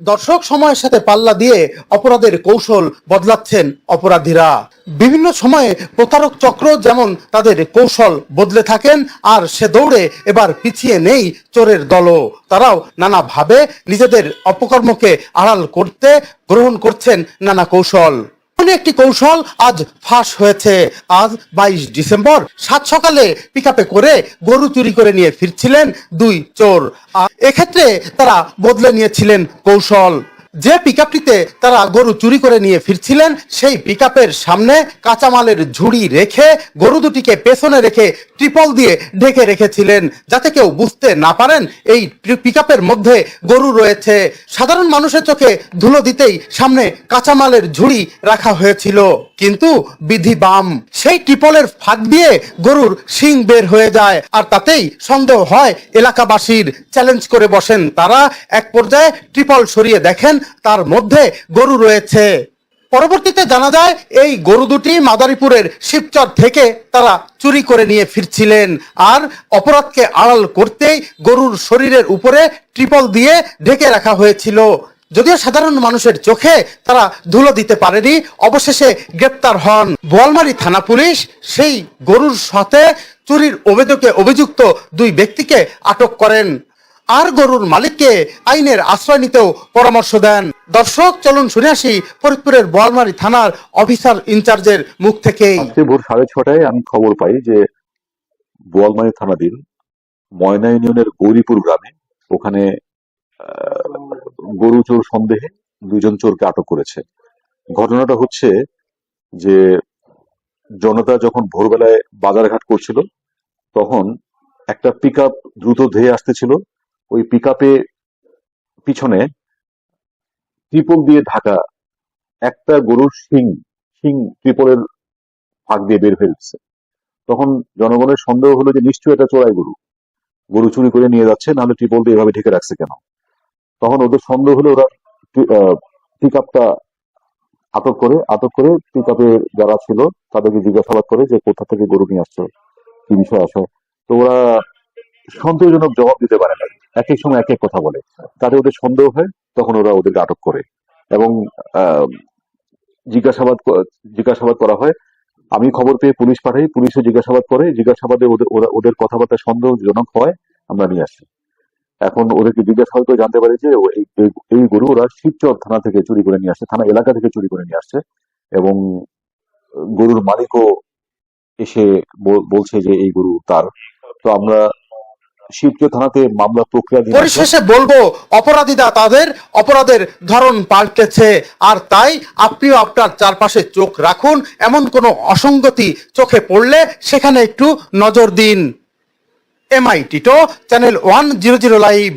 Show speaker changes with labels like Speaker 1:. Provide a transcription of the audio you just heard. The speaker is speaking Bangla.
Speaker 1: দর্শক সময়ের সাথে পাল্লা দিয়ে অপরাধের কৌশল বদলাচ্ছেন অপরাধীরা। বিভিন্ন সময়ে প্রতারক চক্র যেমন তাদের কৌশল বদলে থাকেন, আর সে দৌড়ে এবার পিছিয়ে নেই চোরের দলও। তারাও নানাভাবে নিজেদের অপকর্মকে আড়াল করতে গ্রহণ করছেন নানা কৌশল। এমনই একটি কৌশল আজ ফাঁস হয়েছে। আজ বাইশ ডিসেম্বর, সাত সকালে পিক করে গরু চুরি করে নিয়ে ফিরছিলেন দুই চোর। এক্ষেত্রে তারা বদলে নিয়েছিলেন কৌশল। যে পিকআপটিতে তারা গরু চুরি করে নিয়ে ফিরছিলেন, সেই পিকআপের সামনে কাঁচামালের ঝুড়ি রেখে, গরু দুটিকে পেছনে রেখে ট্রিপল দিয়ে ঢেকে রেখেছিলেন যাতে কেউ বুঝতে না পারেন এই পিকআপের মধ্যে গরু রয়েছে। সাধারণ মানুষের চোখে ধুলো দিতেই সামনে কাঁচামালের ঝুড়ি রাখা হয়েছিল। কিন্তু বিধি বাম, সেই ট্রিপলের ফাঁক দিয়ে গরুর শিং বের হয়ে যায় আর তাতেই সন্দেহ হয় এলাকাবাসীর। চ্যালেঞ্জ করে বসেন তারা। এক পর্যায়ে ট্রিপল সরিয়ে দেখেন তার মধ্যে গরু রয়েছে। পরবর্তীতে জানা যায়, এই গরু দুটি মাদারীপুরের শিবচর থেকে তারা চুরি করে নিয়ে ফিরছিলেন। আর অপরাধকে আড়াল করতেই গরুর শরীরের উপরে ট্রিপল দিয়ে ঢেকে রাখা হয়েছিল। যদিও সাধারণ মানুষের চোখে তারা ধুলো দিতে পারেনি, অবশেষে গ্রেপ্তার হন। বোয়ালমারি থানা পুলিশ সেই গরুর সাথে চুরির অভিযোগে অভিযুক্ত দুই ব্যক্তিকে আটক করেন। আর গরুর মালিককে আইনের আশ্রয় নিতেও পরামর্শ দেন। দর্শক, চলুন শুনে আসি ফরিদপুরের বোয়ালমারি থানার অফিসার ইনচার্জের মুখ
Speaker 2: আজকে ভোর সাড়ে ছটায় আমি খবর পাই যে বোয়ালমারি থানাধীন ময়না ইউনিয়নের গৌরীপুর গ্রামে ওখানে গরু চোর সন্দেহে দুজন চোরকে আটক করেছে। ঘটনাটা হচ্ছে যে জনতা যখন ভোরবেলায় বাজারঘাট করছিল, তখন একটা পিক আপ দ্রুত ধেয়ে আসতেছিল। ওই পিক পিছনে ট্রিপল দিয়ে ঢাকা, একটা গরুর শিং শিং ট্রিপলের ফাঁক দিয়ে বের হয়ে যাচ্ছে তখন জনগণের সন্দেহ হলো যে নিশ্চয়ই এটা চোরাই গরু। গরু চুরি করে নিয়ে যাচ্ছে, নাহলে ট্রিপল দিয়ে এভাবে ঢেকে রাখছে কেন? তখন ওদের সন্দেহ হলো ওরা পিক আপটা আটক করে আটক করে পিক যারা ছিল তাদেরকে জিজ্ঞাসাবাদ করে যে কোথা থেকে গরু নিয়ে আসছো, কি বিষয় আসো। তো ওরা সন্দেহজনক জবাব দিতে পারে না এক এক সময় এক এক কথা বলে। তাতে ওদের সন্দেহ হয়, তখন ওরা ওদেরকে আটক করে। এবং জিজ্ঞাসাবাদ জিজ্ঞাসাবাদ করা হয়, আমি খবর পেয়ে পুলিশ পাঠাই, পুলিশও জিজ্ঞাসাবাদ করে, জিজ্ঞাসাবাদে ওদের ওদের কথাবার্তা সন্দেহজনক হয়, আমরা নিয়ে আসি। এখন ওদেরকে জিজ্ঞাসাবাদ করে জানতে পারি যে এই গরু ওরা শিবচর থানা থেকে চুরি করে নিয়ে আসছে, থানা এলাকা থেকে চুরি করে নিয়ে আসছে। এবং গরুর মালিকও এসে বলছে যে এই গরু তার। তো আমরা শিবচর থানাতে মামলা প্রক্রিয়া
Speaker 1: পরিশেষে বলব, অপরাধীরা তাদের অপরাধের ধরন পাল্টেছে, আর তাই আপনিও আপনার চারপাশে চোখ রাখুন, এমন কোনো অসঙ্গতি চোখে পড়লে সেখানে একটু নজর দিন। এমআই Tito channel one zero zero live